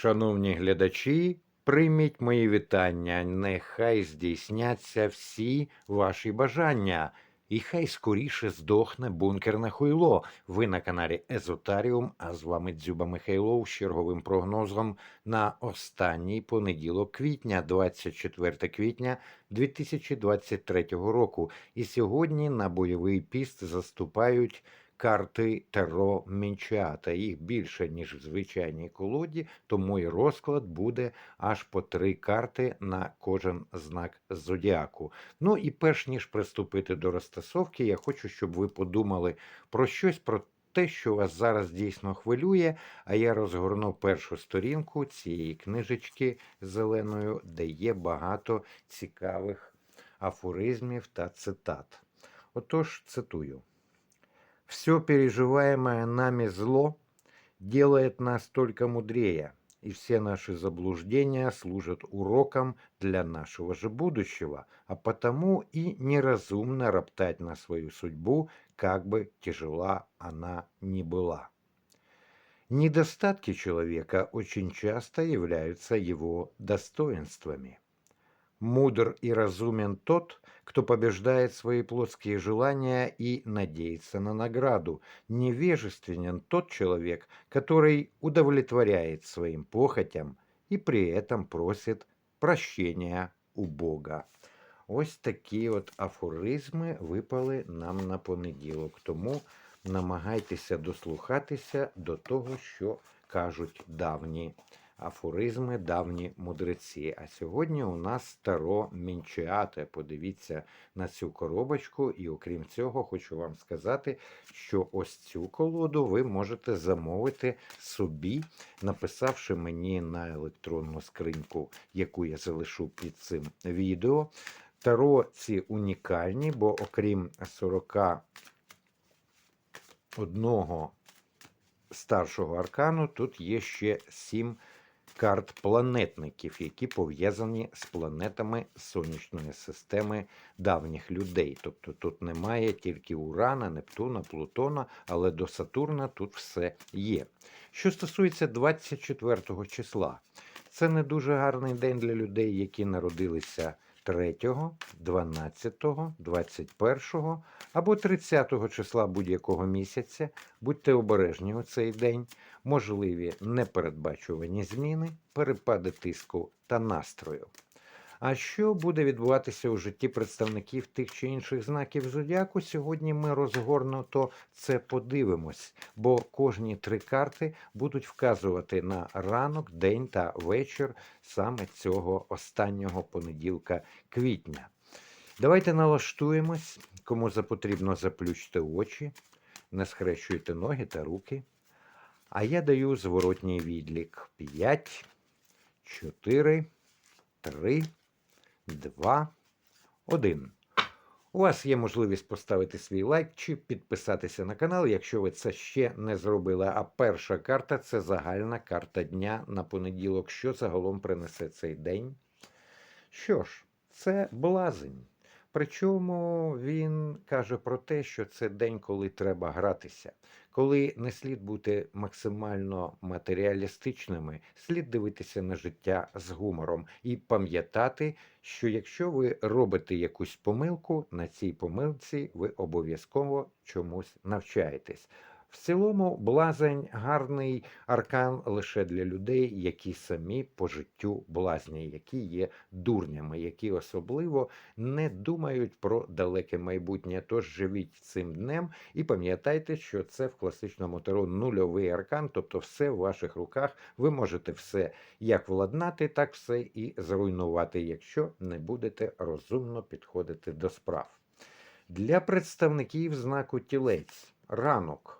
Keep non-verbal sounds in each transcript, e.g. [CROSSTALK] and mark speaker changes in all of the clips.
Speaker 1: Шановні глядачі, прийміть мої вітання. Нехай здійсняться всі ваші бажання. І хай скоріше здохне бункерне хуйло. Ви на каналі Езотаріум, а з вами Дзюба Михайлов з черговим прогнозом на останній понеділок квітня, 24 квітня 2023 року. І сьогодні на бойовий піст заступають карти Таро Мінчата. Їх більше, ніж в звичайній колоді, тому і розклад буде аж по три карти на кожен знак зодіаку. Ну і перш ніж приступити до розтасовки, я хочу, щоб ви подумали про щось про. Те, що вас зараз дійсно хвилює, а я розгорнув першу сторінку цієї книжечки зеленою, де є багато цікавих афоризмів та цитат. Отож, цитую. Все переживаемое нами зло делает нас только мудрее, и все наши заблуждения служат уроком для нашего же будущего, а потому и неразумно роптать на свою судьбу, как бы тяжела она ни была. Недостатки человека очень часто являются его достоинствами. Мудр и разумен тот, кто побеждает свои плотские желания и надеется на награду. Невежественен тот человек, который удовлетворяет своим похотям і при этом просить прощення у Бога. Ось такі от афоризми випали нам на понеділок. Тому намагайтеся дослухатися до того, що кажуть давні Афоризми, давні мудреці. А сьогодні у нас старо мінчеате. Подивіться на цю коробочку, і окрім цього, хочу вам сказати, що ось цю колоду ви можете замовити собі, написавши мені на електронну скриньку, яку я залишу під цим відео. Таро ці унікальні, бо окрім 41 старшого аркану, тут є ще 7 карт планетників, які пов'язані з планетами сонячної системи давніх людей. Тобто тут немає тільки Урана, Нептуна, Плутона, але до Сатурна тут все є. Що стосується 24 числа, це не дуже гарний день для людей, які народилися. 3, 12, 21 або 30 числа будь-якого місяця. Будьте обережні у цей день, можливі непередбачувані зміни, перепади тиску та настрою. А що буде відбуватися у житті представників тих чи інших знаків зодіаку? Сьогодні ми розгорнуто це подивимось, бо кожні три карти будуть вказувати на ранок, день та вечір саме цього останнього понеділка квітня. Давайте налаштуємось, кому запотрібно заплющте очі, не схрещуйте ноги та руки. А я даю зворотній відлік: 5, 4, 3. Два, один. У вас є можливість поставити свій лайк чи підписатися на канал, якщо ви це ще не зробили. А перша карта це загальна карта дня на понеділок, що загалом принесе цей день. Що ж, це блазень. Причому він каже про те, що це день, коли треба гратися, коли не слід бути максимально матеріалістичними, слід дивитися на життя з гумором і пам'ятати, що якщо ви робите якусь помилку, на цій помилці ви обов'язково чомусь навчаєтесь. В цілому, блазень гарний аркан лише для людей, які самі по життю блазні, які є дурнями, які особливо не думають про далеке майбутнє. Тож живіть цим днем і пам'ятайте, що це в класичному таро нульовий аркан, тобто все в ваших руках. Ви можете все як владнати, так все і зруйнувати, якщо не будете розумно підходити до справ. Для представників знаку тілець ранок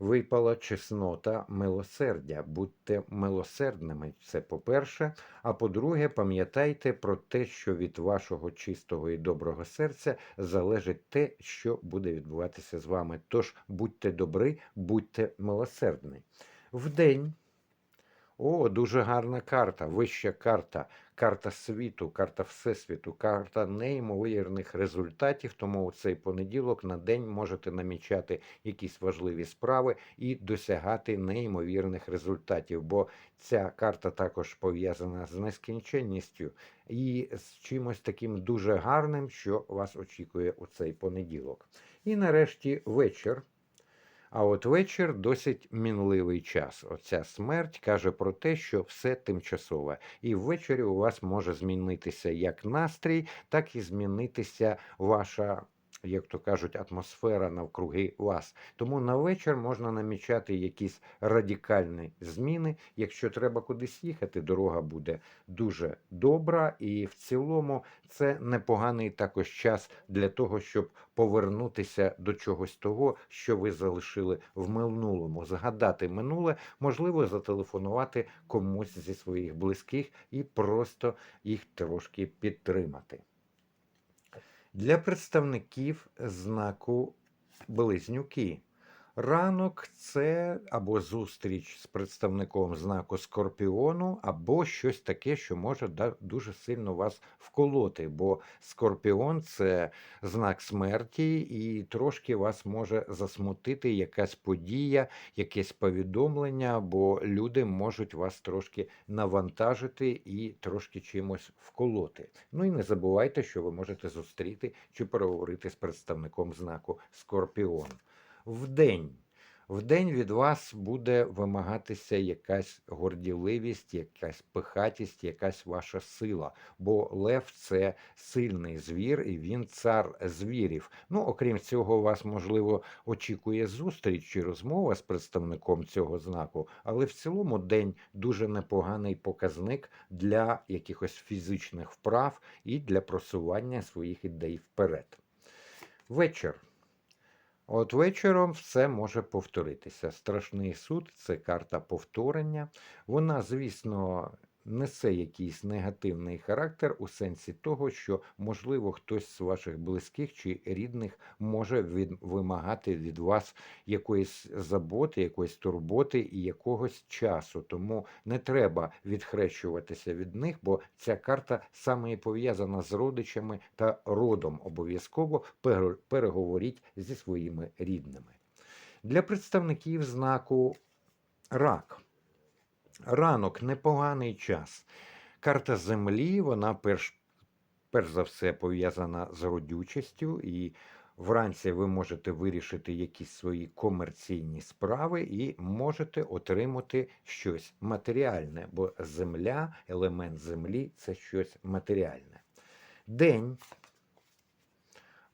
Speaker 1: випала чеснота милосердя. Будьте милосердними, це по-перше. А по-друге, пам'ятайте про те, що від вашого чистого і доброго серця залежить те, що буде відбуватися з вами. Тож будьте добри, будьте милосердні. Вдень О, дуже гарна карта, вища карта, карта світу, карта Всесвіту, карта неймовірних результатів. Тому у цей понеділок на день можете намічати якісь важливі справи і досягати неймовірних результатів. Бо ця карта також пов'язана з нескінченністю і з чимось таким дуже гарним, що вас очікує у цей понеділок. І нарешті вечір. А от вечір досить мінливий час. Оця смерть каже про те, що все тимчасове. І ввечері у вас може змінитися як настрій, так і змінитися ваша. Як то кажуть, атмосфера навкруги вас. Тому на вечір можна намічати якісь радикальні зміни. Якщо треба кудись їхати, дорога буде дуже добра, і в цілому це непоганий також час для того, щоб повернутися до чогось того, що ви залишили в минулому, згадати минуле, можливо, зателефонувати комусь зі своїх близьких і просто їх трошки підтримати. Для представників знаку близнюки. Ранок це або зустріч з представником знаку Скорпіону, або щось таке, що може дуже сильно вас вколоти. Бо Скорпіон це знак смерті, і трошки вас може засмутити якась подія, якесь повідомлення, бо люди можуть вас трошки навантажити і трошки чимось вколоти. Ну і не забувайте, що ви можете зустріти чи переговорити з представником знаку Скорпіон. Вдень. Вдень від вас буде вимагатися якась горділивість, якась пихатість, якась ваша сила. Бо лев це сильний звір, і він цар звірів. Ну, окрім цього, вас можливо очікує зустріч чи розмова з представником цього знаку, але в цілому день дуже непоганий показник для якихось фізичних вправ і для просування своїх ідей вперед. Вечір. От вечором все може повторитися. Страшний суд це карта повторення. Вона, звісно, несе якийсь негативний характер у сенсі того, що, можливо, хтось з ваших близьких чи рідних може від, вимагати від вас якоїсь заботи, якоїсь турботи і якогось часу. Тому не треба відхрещуватися від них, бо ця карта саме і пов'язана з родичами та родом. Обов'язково пере- переговоріть зі своїми рідними. Для представників знаку рак. Ранок непоганий час. Карта Землі, вона перш, перш за все пов'язана з родючістю, і вранці ви можете вирішити якісь свої комерційні справи і можете отримати щось матеріальне, бо земля, елемент землі це щось матеріальне. День.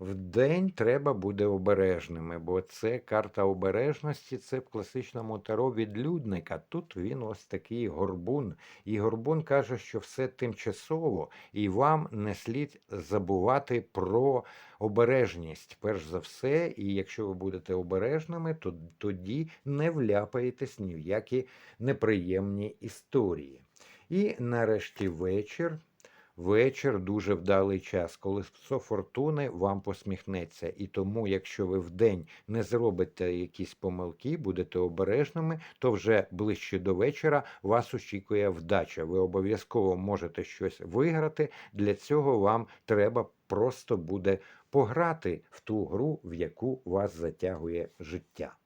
Speaker 1: В день треба буде обережними, бо це карта обережності, це в класичному таро відлюдника. Тут він ось такий горбун. І горбун каже, що все тимчасово, і вам не слід забувати про обережність. Перш за все, і якщо ви будете обережними, то тоді не вляпаєтесь ні в які неприємні історії. І нарешті вечір. Вечір дуже вдалий час, коли фортуни вам посміхнеться. І тому, якщо ви вдень не зробите якісь помилки, будете обережними, то вже ближче до вечора вас очікує вдача. Ви обов'язково можете щось виграти. Для цього вам треба просто буде пограти в ту гру, в яку вас затягує життя.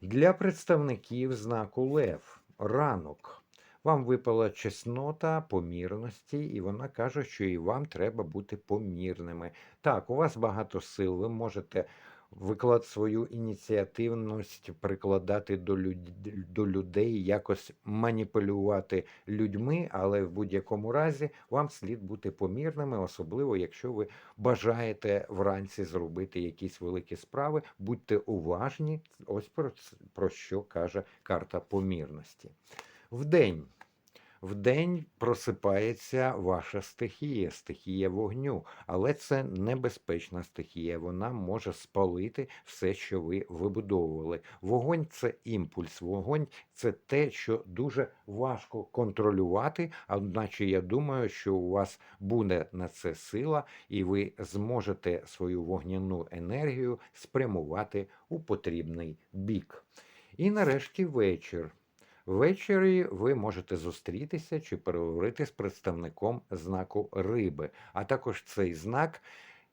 Speaker 1: Для представників знаку Лев ранок. Вам випала чеснота помірності, і вона каже, що і вам треба бути помірними. Так, у вас багато сил, ви можете виклад свою ініціативність прикладати до, люд... до людей, якось маніпулювати людьми, але в будь-якому разі вам слід бути помірними, особливо якщо ви бажаєте вранці зробити якісь великі справи. Будьте уважні. Ось про, про що каже карта помірності. Вдень. Вдень просипається ваша стихія, стихія вогню, але це небезпечна стихія. Вона може спалити все, що ви вибудовували. Вогонь це імпульс. Вогонь це те, що дуже важко контролювати. Одначе я думаю, що у вас буде на це сила, і ви зможете свою вогняну енергію спрямувати у потрібний бік. І нарешті вечір. Ввечері ви можете зустрітися чи переговорити з представником знаку риби, а також цей знак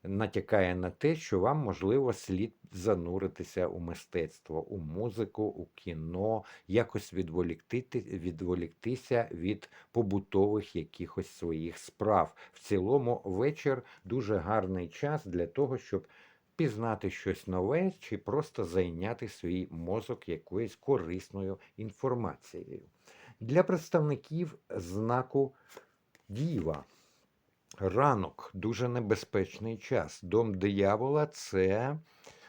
Speaker 1: натякає на те, що вам можливо слід зануритися у мистецтво, у музику, у кіно, якось відволікти, відволіктися від побутових якихось своїх справ. В цілому вечір дуже гарний час для того, щоб пізнати щось нове чи просто зайняти свій мозок якоюсь корисною інформацією. Для представників знаку Діва. Ранок дуже небезпечний час. Дом диявола це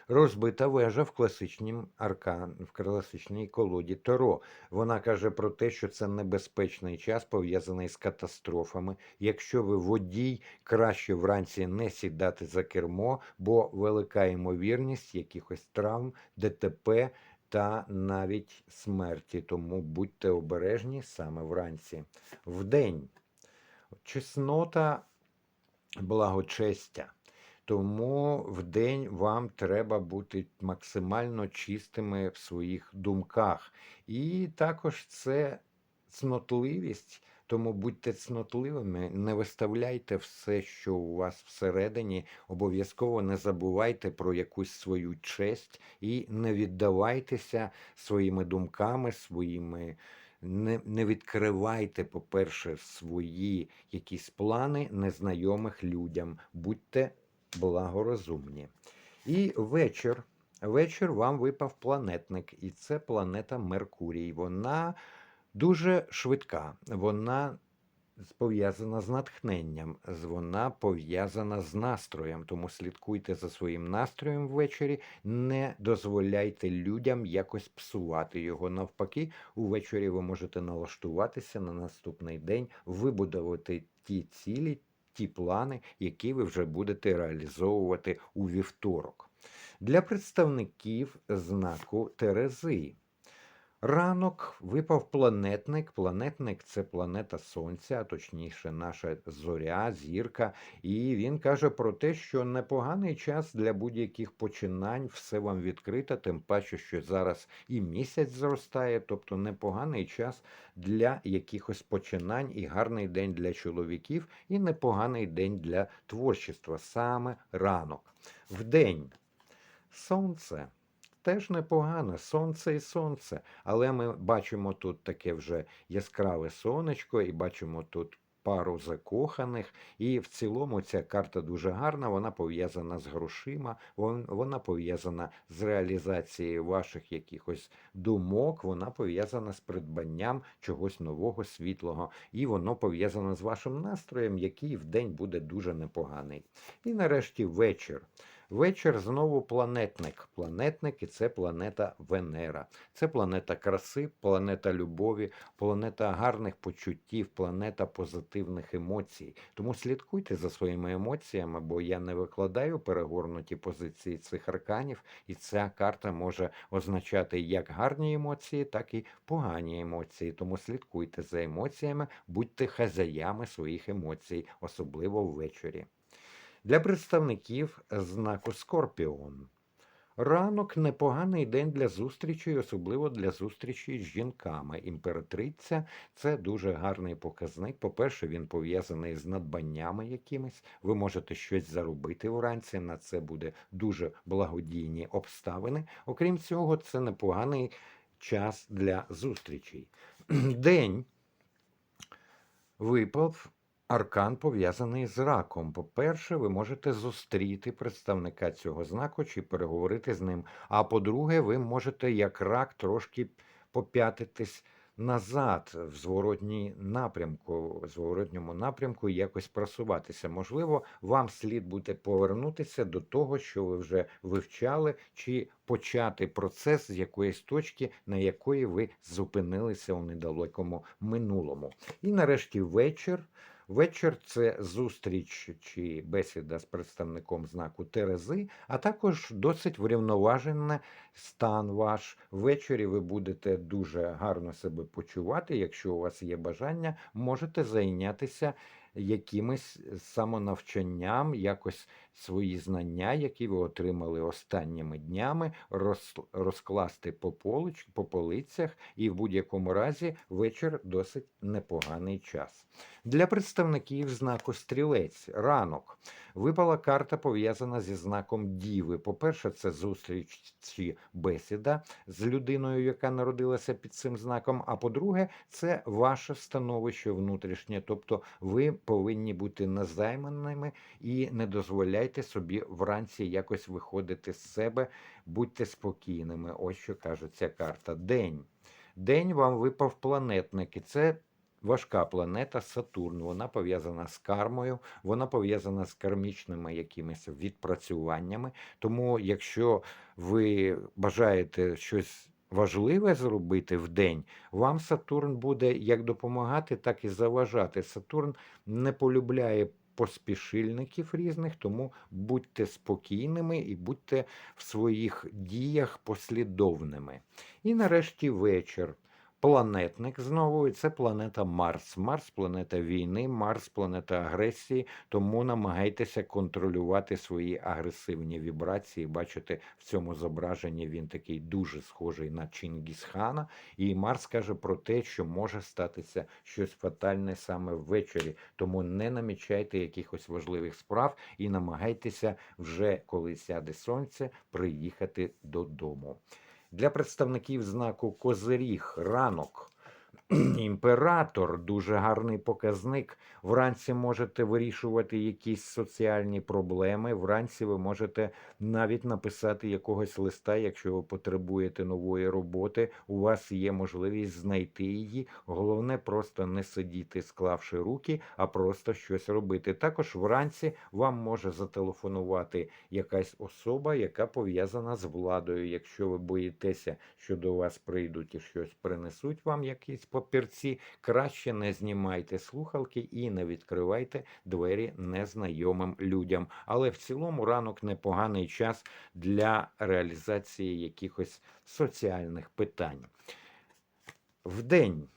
Speaker 1: розбита вежа в класичнім аркан, в класичній колоді Таро. Вона каже про те, що це небезпечний час, пов'язаний з катастрофами. Якщо ви водій, краще вранці не сідати за кермо, бо велика ймовірність якихось травм, ДТП. Та навіть смерті, тому будьте обережні саме вранці. Вдень чеснота благочестя. Тому в день вам треба бути максимально чистими в своїх думках. І також це цнотливість. Тому будьте цнотливими, не виставляйте все, що у вас всередині. Обов'язково не забувайте про якусь свою честь і не віддавайтеся своїми думками, своїми не, не відкривайте, по-перше, свої якісь плани незнайомих людям. Будьте благорозумні. І вечір. Вечір вам випав планетник, і це планета Меркурій. Вона дуже швидка. Вона пов'язана з натхненням, вона пов'язана з настроєм. Тому слідкуйте за своїм настроєм ввечері, не дозволяйте людям якось псувати його. Навпаки, увечері ви можете налаштуватися на наступний день, вибудувати ті цілі, ті плани, які ви вже будете реалізовувати у вівторок. Для представників знаку Терези. Ранок випав планетник. Планетник це планета Сонця, а точніше, наша зоря, зірка. І він каже про те, що непоганий час для будь-яких починань, все вам відкрито, тим паче, що зараз і місяць зростає, тобто непоганий час для якихось починань, і гарний день для чоловіків, і непоганий день для творчества, саме ранок. Вдень сонце. Теж непогано, сонце і сонце. Але ми бачимо тут таке вже яскраве сонечко, і бачимо тут пару закоханих. І в цілому ця карта дуже гарна, вона пов'язана з грошима, вона пов'язана з реалізацією ваших якихось думок, вона пов'язана з придбанням чогось нового, світлого, і воно пов'язано з вашим настроєм, який в день буде дуже непоганий. І нарешті вечір. Вечір знову планетник. Планетник і це планета Венера. Це планета краси, планета любові, планета гарних почуттів, планета позитивних емоцій. Тому слідкуйте за своїми емоціями, бо я не викладаю перегорнуті позиції цих арканів, і ця карта може означати як гарні емоції, так і погані емоції. Тому слідкуйте за емоціями, будьте хазяями своїх емоцій, особливо ввечері. Для представників знаку Скорпіон. Ранок непоганий день для зустрічей, особливо для зустрічі з жінками. Імператриця це дуже гарний показник. По-перше, він пов'язаний з надбаннями якимись. Ви можете щось заробити вранці. На це буде дуже благодійні обставини. Окрім цього, це непоганий час для зустрічей. [CLEARS THROAT] День випав аркан пов'язаний з раком. По-перше, ви можете зустріти представника цього знаку чи переговорити з ним. А по-друге, ви можете як рак трошки поп'ятитись назад в зворотній напрямку, в зворотньому напрямку і якось просуватися. Можливо, вам слід буде повернутися до того, що ви вже вивчали, чи почати процес з якоїсь точки, на якої ви зупинилися у недалекому минулому. І нарешті вечір. Вечір це зустріч чи бесіда з представником знаку Терези, а також досить врівноважений стан ваш. Ввечері ви будете дуже гарно себе почувати. Якщо у вас є бажання, можете зайнятися якимось самонавчанням, якось свої знання, які ви отримали останніми днями, роз- розкласти по, полич, по полицях, і в будь-якому разі вечір досить непоганий час. Для представників знаку стрілець ранок випала карта пов'язана зі знаком Діви. По-перше, це зустріч чи бесіда з людиною, яка народилася під цим знаком. А по-друге, це ваше становище внутрішнє, тобто ви повинні бути незайманими і не дозволяйте собі вранці якось виходити з себе, будьте спокійними. Ось що каже ця карта. День. День вам випав планетник, і це важка планета Сатурн. Вона пов'язана з кармою, вона пов'язана з кармічними якимись відпрацюваннями. Тому, якщо ви бажаєте щось важливе зробити в день, вам Сатурн буде як допомагати, так і заважати. Сатурн не полюбляє поспішильників різних, тому будьте спокійними і будьте в своїх діях послідовними. І нарешті вечір. Планетник знову, і це планета Марс. Марс планета війни, Марс планета агресії, тому намагайтеся контролювати свої агресивні вібрації. Бачите, в цьому зображенні він такий дуже схожий на Чингісхана. І Марс каже про те, що може статися щось фатальне саме ввечері. Тому не намічайте якихось важливих справ і намагайтеся вже, коли сяде сонце, приїхати додому. Для представників знаку Козиріг ранок. Імператор дуже гарний показник. Вранці можете вирішувати якісь соціальні проблеми. Вранці ви можете навіть написати якогось листа, якщо ви потребуєте нової роботи. У вас є можливість знайти її. Головне просто не сидіти, склавши руки, а просто щось робити. Також вранці вам може зателефонувати якась особа, яка пов'язана з владою. Якщо ви боїтеся, що до вас прийдуть і щось принесуть вам якісь папірці, краще не знімайте слухалки і не відкривайте двері незнайомим людям. Але в цілому ранок непоганий час для реалізації якихось соціальних питань. Вдень.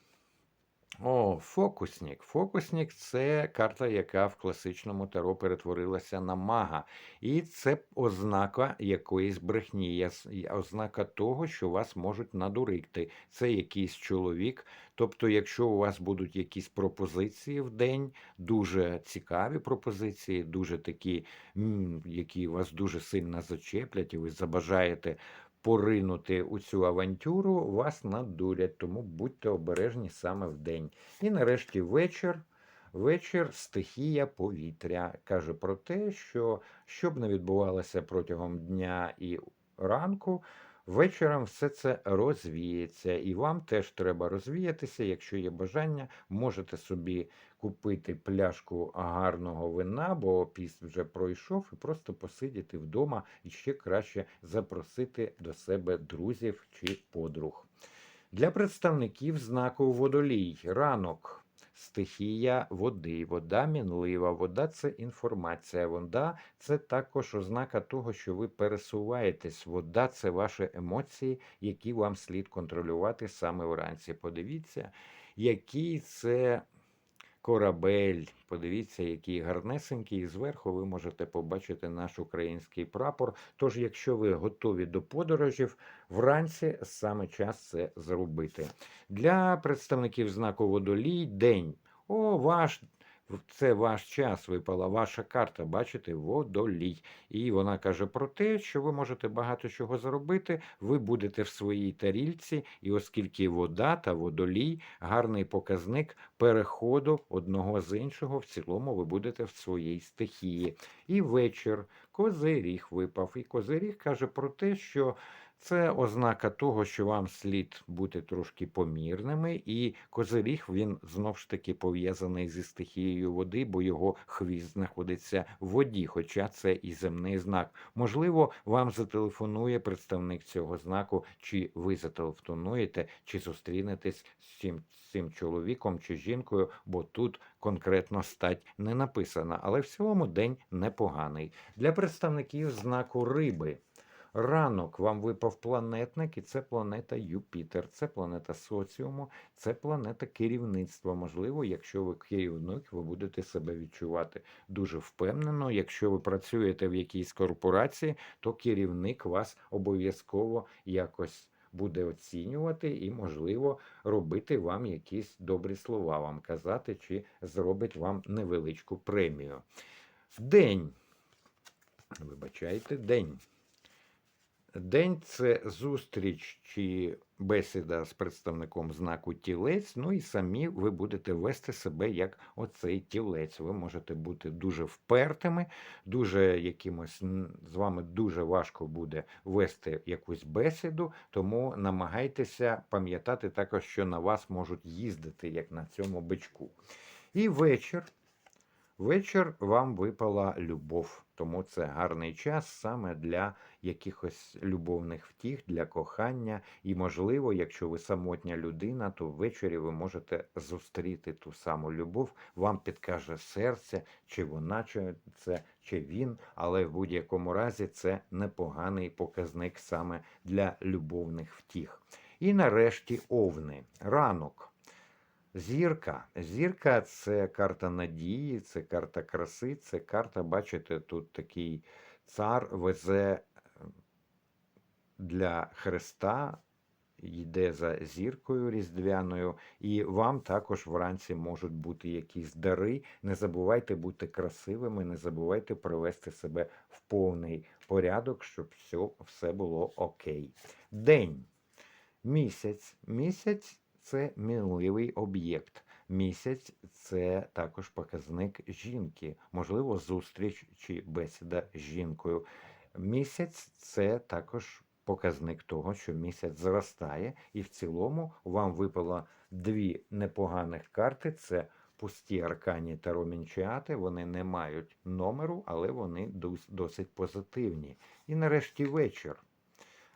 Speaker 1: О, фокусник. Фокусник це карта, яка в класичному таро перетворилася на мага. І це ознака якоїсь брехні, ознака того, що вас можуть надурити. Це якийсь чоловік. Тобто, якщо у вас будуть якісь пропозиції в день, дуже цікаві пропозиції, дуже такі, які вас дуже сильно зачеплять, і ви забажаєте поринути у цю авантюру, вас надурять, тому будьте обережні саме в день. І нарешті вечір. Вечір стихія повітря каже про те, що що б не відбувалося протягом дня і ранку, вечором все це розвіється. І вам теж треба розвіятися. Якщо є бажання, можете собі купити пляшку гарного вина, бо піст вже пройшов, і просто посидіти вдома і ще краще запросити до себе друзів чи подруг. Для представників знаку водолій ранок. Стихія води, вода мінлива, вода це інформація. Вода це також ознака того, що ви пересуваєтесь. Вода це ваші емоції, які вам слід контролювати саме вранці. Подивіться, який це корабель. Подивіться, який гарнесенький. І зверху ви можете побачити наш український прапор. Тож, якщо ви готові до подорожів, вранці саме час це зробити. Для представників знаку водолій день. О, ваш. Це ваш час випала ваша карта, бачите, водолій. І вона каже про те, що ви можете багато чого зробити, ви будете в своїй тарільці, і оскільки вода та водолій гарний показник переходу одного з іншого, в цілому ви будете в своїй стихії. І вечір козиріг випав. І козиріг каже про те, що це ознака того, що вам слід бути трошки помірними, і козиріг він знов ж таки пов'язаний зі стихією води, бо його хвіст знаходиться в воді, хоча це і земний знак. Можливо, вам зателефонує представник цього знаку, чи ви зателефонуєте, чи зустрінетесь з цим, цим чоловіком чи жінкою, бо тут конкретно стать не написана. Але в цілому день непоганий. Для представників знаку риби. Ранок вам випав планетник, і це планета Юпітер, це планета соціуму, це планета керівництва. Можливо, якщо ви керівник, ви будете себе відчувати дуже впевнено. Якщо ви працюєте в якійсь корпорації, то керівник вас обов'язково якось буде оцінювати і, можливо, робити вам якісь добрі слова, вам казати, чи зробить вам невеличку премію. День. Вибачайте, день. День це зустріч чи бесіда з представником знаку тілець. Ну і самі ви будете вести себе як оцей тілець. Ви можете бути дуже впертими, дуже якимось з вами дуже важко буде вести якусь бесіду, тому намагайтеся пам'ятати також, що на вас можуть їздити, як на цьому бичку. І вечір. Вечір вам випала любов, тому це гарний час саме для якихось любовних втіх, для кохання. І, можливо, якщо ви самотня людина, то ввечері ви можете зустріти ту саму любов. Вам підкаже серце, чи вона чи це, чи він, але в будь-якому разі це непоганий показник саме для любовних втіх. І нарешті овни. Ранок. Зірка. Зірка це карта надії, це карта краси, це карта, бачите, тут такий цар везе е, для Христа, йде за зіркою різдвяною, і вам також вранці можуть бути якісь дари. Не забувайте бути красивими, не забувайте привести себе в повний порядок, щоб все, все було окей. День. Місяць. Місяць це мінливий об'єкт. Місяць це також показник жінки, можливо, зустріч чи бесіда з жінкою. Місяць це також показник того, що місяць зростає, і в цілому вам випало дві непоганих карти: це пусті аркані та ромінчіати. Вони не мають номеру, але вони досить позитивні. І нарешті вечір.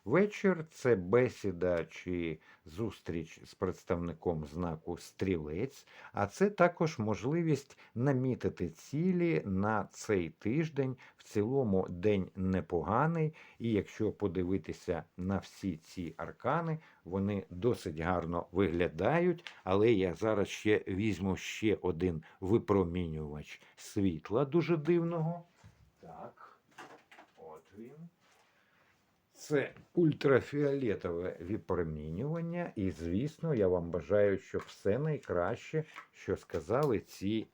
Speaker 1: Вечір це бесіда чи зустріч з представником знаку стрілець, а це також можливість намітити цілі на цей тиждень. В цілому день непоганий, і якщо подивитися на всі ці аркани, вони досить гарно виглядають. Але я зараз ще візьму ще один випромінювач світла дуже дивного. Так, от він. Це ультрафіолетове випромінювання, і, звісно, я вам бажаю, щоб все найкраще, що сказали ці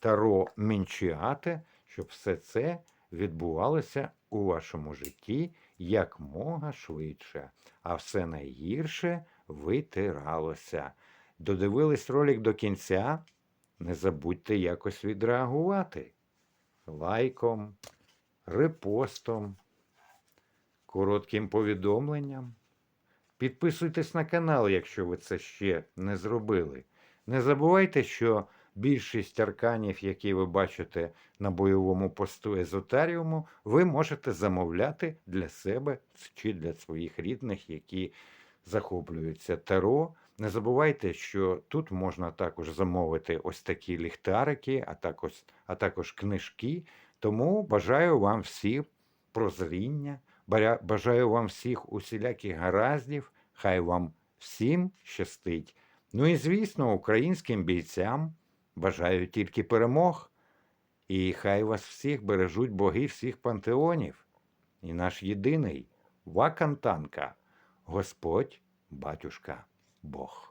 Speaker 1: таро менчіати, щоб все це відбувалося у вашому житті якмога швидше, а все найгірше витиралося. Додивились ролик до кінця? Не забудьте якось відреагувати лайком, репостом коротким повідомленням. Підписуйтесь на канал, якщо ви це ще не зробили. Не забувайте, що більшість арканів, які ви бачите на бойовому посту Езотаріуму, ви можете замовляти для себе чи для своїх рідних, які захоплюються таро. Не забувайте, що тут можна також замовити ось такі ліхтарики, а також, а також книжки. Тому бажаю вам всім прозріння, Бажаю вам всіх усіляких гараздів, хай вам всім щастить. Ну і звісно, українським бійцям бажаю тільки перемог. І хай вас всіх бережуть боги всіх пантеонів. І наш єдиний Вакантанка, Господь, батюшка, Бог.